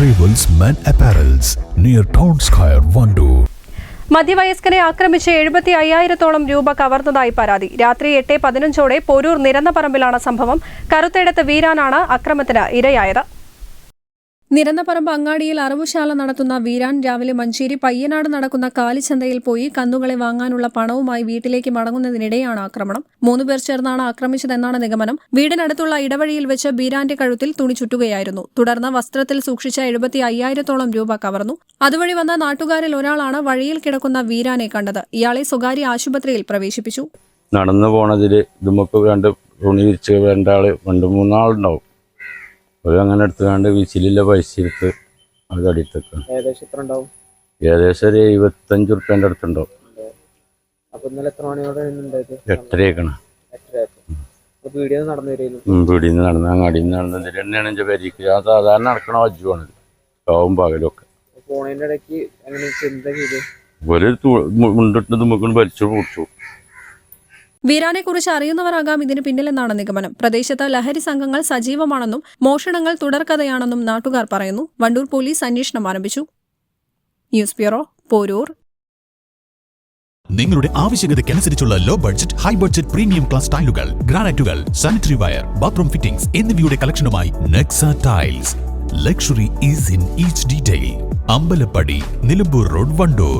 Arrivals Men apparels near Town Square, Wandoor മധ്യവയസ്കനെ ആക്രമിച്ച് എഴുപത്തി അയ്യായിരത്തോളം രൂപ കവർന്നതായി പരാതി. രാത്രി എട്ട് പതിനഞ്ചോടെ പോരൂർ നിരന്നപറമ്പിലാണ് സംഭവം. കറുത്തെടുത്ത് വീരാനാണ് അക്രമത്തിന് ഇരയായത്. നിരന്നപറമ്പ് അങ്ങാടിയിൽ അറവുശാല നടത്തുന്ന വീരാൻ രാവിലെ മഞ്ചേരി പയ്യനാട് നടക്കുന്ന കാലിച്ചന്തയിൽ പോയി കന്നുകളെ വാങ്ങാനുള്ള പണവുമായി വീട്ടിലേക്ക് മടങ്ങുന്നതിനിടെയാണ് ആക്രമണം. മൂന്നുപേർ ചേർന്നാണ് ആക്രമിച്ചതെന്നാണ് നിഗമനം. വീടിനടുത്തുള്ള ഇടവഴിയിൽ വെച്ച് ബീരാന്റെ കഴുത്തിൽ തുണി ചുറ്റുകയായിരുന്നു. തുടർന്ന് വസ്ത്രത്തിൽ സൂക്ഷിച്ച എഴുപത്തി അയ്യായിരത്തോളം രൂപ കവർന്നു. അതുവഴി വന്ന നാട്ടുകാരിൽ ഒരാളാണ് വഴിയിൽ കിടക്കുന്ന വീരാനെ കണ്ടത്. ഇയാളെ സ്വകാര്യ ആശുപത്രിയിൽ പ്രവേശിപ്പിച്ചു. നടന്നു പോണതിൽ ഇതുമൊക്കെ രണ്ട് തുണി തിരിച്ച് വേണ്ട ആൾ രണ്ട് മൂന്നാളുണ്ടാവും. ഒരു അങ്ങനെ എടുത്തുകൊണ്ട് വിസിലില്ല പൈസ എടുത്ത് അത് അടിയിട്ടേക്കാണ് ഏകദേശം എത്ര ഉണ്ടാവും? ഏകദേശം ഒരു എഴുപത്തഞ്ച് ഉറുപ്പ്യന്റെ അടുത്തുണ്ടാവും. അപ്പൊ ഇന്നലെ എത്ര മണിയോടെ നടന്നു നിന്ന് നടന്ന് തന്നെയാണ് എന്റെ പരിക്ക്. ഞാൻ സാധാരണ നടക്കണ വജ്ജുവാണ് കാവും പകലൊക്കെ പോണതിന്റെ ഇടയ്ക്ക് അങ്ങനെ ചിന്ത ചെയ്ത് ഒരു മുണ്ടിട്ട് നമുക്ക് വലിച്ചു കുടിച്ചു വീരാനെക്കുറിച്ച് അറിയുന്നവരാകാം ഇതിന് പിന്നിലെന്നാണ് നിഗമനം. പ്രദേശത്ത് ലഹരി സംഘങ്ങൾ സജീവമാണെന്നും മോഷണങ്ങൾ തുടർക്കഥയാണെന്നും നാട്ടുകാർ പറയുന്നു. വണ്ടൂർ പോലീസ് അന്വേഷണം ആരംഭിച്ചു. News bureau Porur. നിങ്ങളുടെ ആവശ്യകതയ്ക്കനുസരിച്ചുള്ള low budget high budget premium class ടൈലുകൾ ഗ്രാനൈറ്റുകൾ സാനിറ്ററി വയർ ബാത്റൂം ഫിറ്റിംഗ്സ് എന്നിവയുടെ കളക്ഷനുമായി Nexa tiles. Luxury is in each detail Ambalappadi Nilambur road Wandoor.